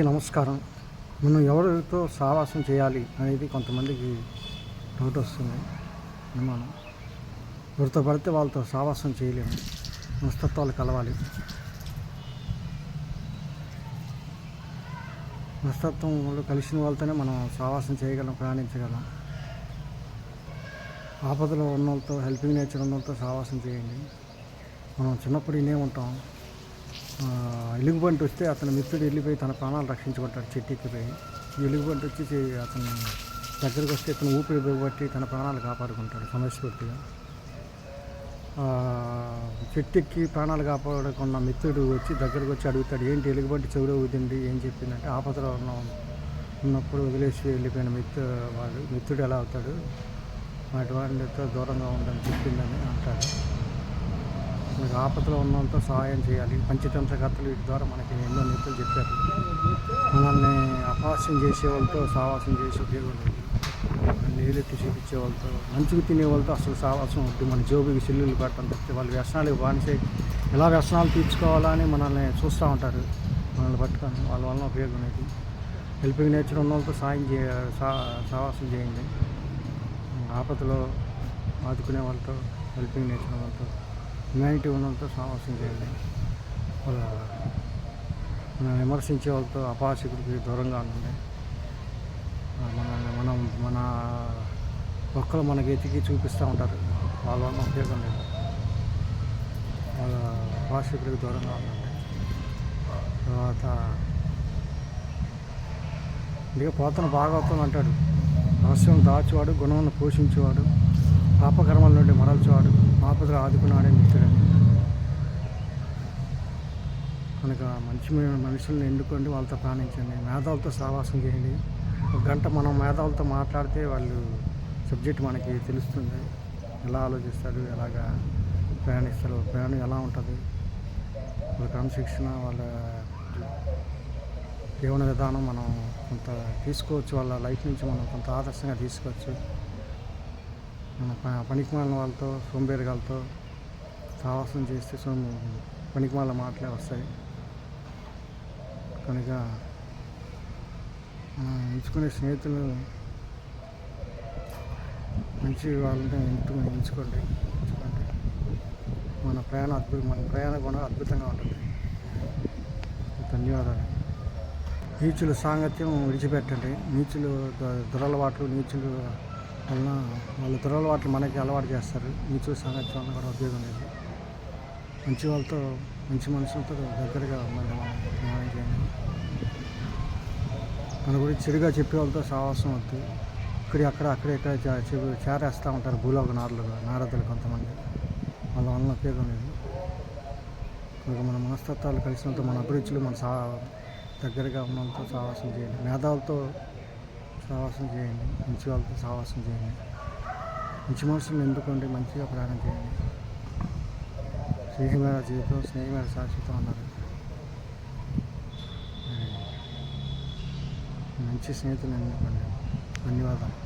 నమస్కారం. మనం ఎవరితో సావాసం చేయాలి అనేది కొంతమందికి డౌట్ వస్తుంది. అనుమానం ఎవరితో పడితే వాళ్ళతో సావాసం చేయలేము. మనస్తత్వాలు కలవాలి. మనస్తత్వంలో కలిసిన వాళ్ళతోనే మనం సావాసం చేయగలం ప్రయాణించగలం. ఆపదలో ఉన్న వాళ్ళతో హెల్పింగ్ నేచర్ ఉన్న వాళ్ళతో సావాసం చేయండి. మనం చిన్నప్పుడు ఇనే ఉంటాం. ఎలుగుబంటి వస్తే అతని మిత్రుడు వెళ్ళిపోయి తన ప్రాణాలు రక్షించుకుంటాడు చెట్టు ఎక్కిపోయి ఎలుగుబంటి వచ్చి అతను అతని దగ్గరికి వస్తే ఇతను ఊపిరి బిగబట్టి తన ప్రాణాలు కాపాడుకుంటాడు సమస్యపూర్తిగా ఆ, ప్రాణాలు కాపాడుకున్న మిత్రుడు వచ్చి దగ్గరకు వచ్చి అడుగుతాడు ఏంటి ఎలుగుబంటి చెవిలో ఊదిండి ఏం చెప్పిందంటే ఆపదలో ఉన్న ఉన్నప్పుడు వదిలేసి వెళ్ళిపోయిన మిత్రు వాడు మిత్రుడు ఎలా అవుతాడు? వాటి వాడితో దూరంగా ఉండని చెప్పిందని అంటాడు. ఆపదలో ఉన్నంత సహాయం చేయాలి. పంచతంత్రకర్తలు వీటి ద్వారా మనకి ఎన్నో నేతలు చెప్పారు. మనల్ని అపహాస్యం చేసే వాళ్ళతో సావాసం చేసి ఉపయోగం లేదు నీళ్ళెత్తి చూపించే వాళ్ళతో మంచిగా తినే వాళ్ళతో అసలు సావాసం వద్దు. మన జోబుకి సిల్లులు పెట్టడం తప్పితే వాళ్ళు వ్యసనాలకు బానిసే. ఎలా వ్యసనాలు తీర్చుకోవాలని మనల్ని చూస్తూ ఉంటారు. మనల్ని పట్టుకొని వాళ్ళ వలన ఉపయోగం లేదు. హెల్పింగ్ నేచర్ ఉన్న వాళ్ళతో సాయం చే సావాసం చేయండి. ఆపదలో ఆదుకునే వాళ్ళతో హెల్పింగ్ నేచర్ వాళ్ళతో హ్యుమానిటీ ఉన్న వాళ్ళతో చేయండి వాళ్ళ మనం విమర్శించే వాళ్ళతో అపాసికుడికి దూరంగా ఉండండి. మన మనం మన ఒక్కరు మనకి ఎతికి చూపిస్తూ ఉంటారు. వాళ్ళ వల్ల ఉపయోగం లేదు. వాళ్ళ అపాసికుడికి దూరంగా ఉండండి. తర్వాత ఇక పోతన అవుతుంది అంటాడు. రహస్యం దాచువాడు గుణమును పోషించేవాడు. పాపకర్మల నుండి మరల్చేవాడు ఆపదలు ఆదుకున్నాడే మిత్రుడని కనుక మంచి మనుషుల్ని ఎన్నుకోండి వాళ్ళతో ప్రాణించండి. మేధావులతో సావాసం చేయండి. ఒక గంట మనం మేధావులతో మాట్లాడితే వాళ్ళు సబ్జెక్ట్ మనకి తెలుస్తుంది. ఎలా ఆలోచిస్తారు ఎలాగా ప్రయాణిస్తారు ప్రయాణం ఎలా ఉంటుంది. వాళ్ళ క్రమశిక్షణ వాళ్ళ జీవన విధానం మనం కొంత తీసుకోవచ్చు వాళ్ళ లైఫ్ నుంచి మనం కొంత ఆదర్శంగా తీసుకోవచ్చు. మన ప- పనికిమాలిన వాళ్ళతో సోంబేరుగాలతో సావాసం చేస్తే సో పనికిమాల మాటలే వస్తాయి. కనుక ఎంచుకునే స్నేహితులు మంచి వాళ్ళని ఎంటు ఎంచుకోండి. ఎంచుకోండి మన ప్రయాణం అద్భుత మన ప్రయాణం కూడా అద్భుతంగా ఉంటుంది. ధన్యవాదాలు. నీచుల సాంగత్యం విడిచిపెట్టండి. నీచులు దురలవాట్లు నీచులు వలన వాళ్ళ దురలవాట్లు మనకి అలవాటు చేస్తారు. మంచి సాంగత్యం వల్ల కూడా ఉపయోగం లేదు. మంచి వాళ్ళతో మంచి మనుషులతో దగ్గరగా మన ప్రయాణం చేయండి. మన గురించి చెడుగా చెప్పే వాళ్ళతో సాహసం వద్దు. ఇక్కడ అక్కడ అక్కడ ఇక్కడ చే- చేరేస్తూ ఉంటారు భూలోక నారలు నారదులు కొంతమంది. వాళ్ళ వలన ఉపయోగం లేదు. కనుక మన మనస్తత్వాలు కలిసినంత మన అభిరుచులు మన సా దగ్గరగా ఉన్నంత సాహసం చేయండి. మేధావులతో సావాసం చేయండి. మంచి వాళ్ళతో సావాసం చేయండి. మంచి మనుషులు ఎందుకంటే మంచిగా ప్రయాణం చేయండి. స్నేహమేర జీవితం స్నేహమేర శాశ్వతం అన్నారు మంచి స్నేహితులు ఎందుకండి ధన్యవాదాలు.